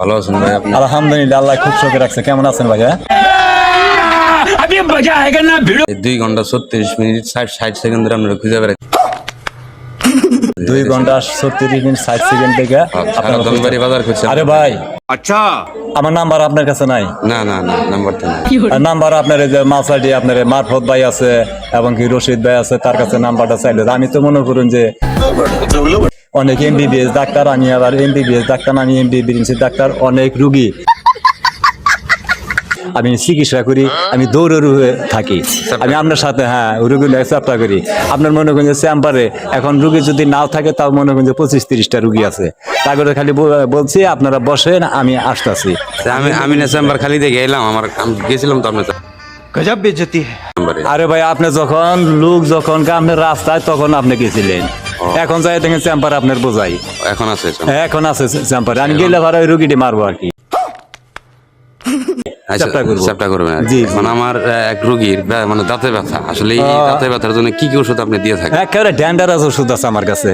ভালো আছেন ভাই আপনি? আলহামদুলিল্লাহ আল্লাহ খুব শোকে রাখছে। কেমন আছেন ভাইয়া এই দুই ঘণ্টা ছত্রিশ মিনিট ষাট ষাট সেকেন্ড ধরে আপনারা খুঁজে বেড়াচ্ছি। দুই ঘণ্টা ছত্রিশ মিনিট ষাট সেকেন্ড থেকে সারা আপনারা ধনবাড়ি বাজার খুঁজছেন। আরে ভাই আচ্ছা। আমার নাম্বার আপনার কাছে নাই? না না না নাম্বারটা না আর নাম্বার আপনার এই যে মাসাডি আপনার মারফত ভাই আছে এবং কি রশিদ ভাই আছে তার কাছে নাম্বারটা চাইলে। আমি তো মনে করুন যে অনেক এমবিবিএস ডাক্তার আমি আবার এমবিবিএস ডাক্তার আমি এমবিবিএস ডাক্তার অনেক রুগী। আমি চিকিৎসা করি আমি দৌড়েরু হয়ে থাকি। আমি আপনার সাথে হ্যাঁ রুগী চাপটা করি। আপনার মনে করেন যে চ্যাম্পারে এখন রুগী যদি নাও থাকে তাও মনে করেন যে পঁচিশ তিরিশটা রুগী আছে। তারপরে খালি বলছি আপনারা বসেন আমি আসতেছি। আমি আমি না চেম্বার খালি দেখে এলাম আমার গেছিলাম তো আপনার সাথে। আরে ভাই আপনি যখন লোক যখন আপনি রাস্তায় তখন আপনি গেছিলেন। এখন যাই দেখেন চ্যাম্পার আপনার বোঝাই। এখন আছে এখন আছে চ্যাম্পার। আমি গেলে ভাড়া ওই রুগীটি মারবো আর কি। আচ্ছা করবেন। মানে আমার এক রুগীর মানে দাঁতে ব্যথা। আসলে এই দাঁতে ব্যথার জন্য কি কি ওষুধ আপনি দিয়ে থাকেন? একেবারে ডেন্ডার ওষুধ আছে আমার কাছে।